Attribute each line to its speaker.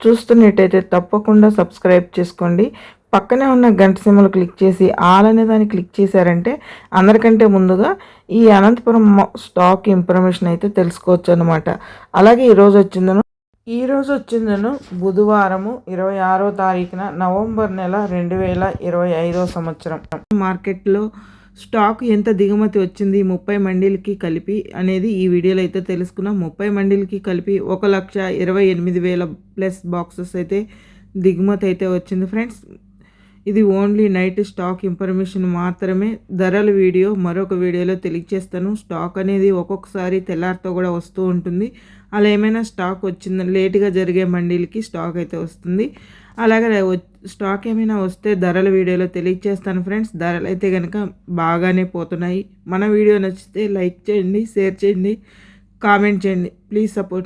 Speaker 1: చూస్తున్నట్టయితే తప్పకుండా సబ్స్క్రైబ్ చేసుకోండి. పక్కనే ఉన్న గంట సిమ్మలు క్లిక్ చేసి ఆల్ అనే దాన్ని క్లిక్ చేశారంటే అందరికంటే ముందుగా ఈ అనంతపురం స్టాక్ ఇన్ఫర్మేషన్ అయితే తెలుసుకోవచ్చు అనమాట అలాగే ఈరోజు వచ్చిందను ఈరోజు వచ్చిందను బుధవారము ఇరవై ఆరో తారీఖున నవంబర్ నెల రెండు వేల ఇరవై ఐదో సంవత్సరం. మార్కెట్లో స్టాక్ ఎంత దిగుమతి వచ్చింది ముప్పై మండీలకి కలిపి అనేది ఈ వీడియోలో అయితే తెలుసుకున్నాం. ముప్పై మండీలకి కలిపి ఒక లక్ష ఇరవై ఎనిమిది వేల ప్లస్ బాక్సెస్ అయితే దిగుమతి అయితే వచ్చింది ఫ్రెండ్స్. ఇది ఓన్లీ నైట్ స్టాక్ ఇన్ఫర్మేషన్ మాత్రమే. ధరల వీడియో మరొక వీడియోలో తెలియచేస్తాను స్టాక్ అనేది ఒక్కొక్కసారి తెల్లారితో కూడా వస్తూ ఉంటుంది. అలా ఏమైనా స్టాక్ వచ్చింది లేటుగా జరిగే మండీలకి స్టాక్ అయితే వస్తుంది. అలాగే స్టాక్ ఏమైనా వస్తే ధరల వీడియోలో తెలియచేస్తాను ఫ్రెండ్స్ ధరలు అయితే కనుక బాగానే పోతున్నాయి. మన వీడియో నచ్చితే లైక్ చేయండి షేర్ చేయండి కామెంట్ చేయండి. Please support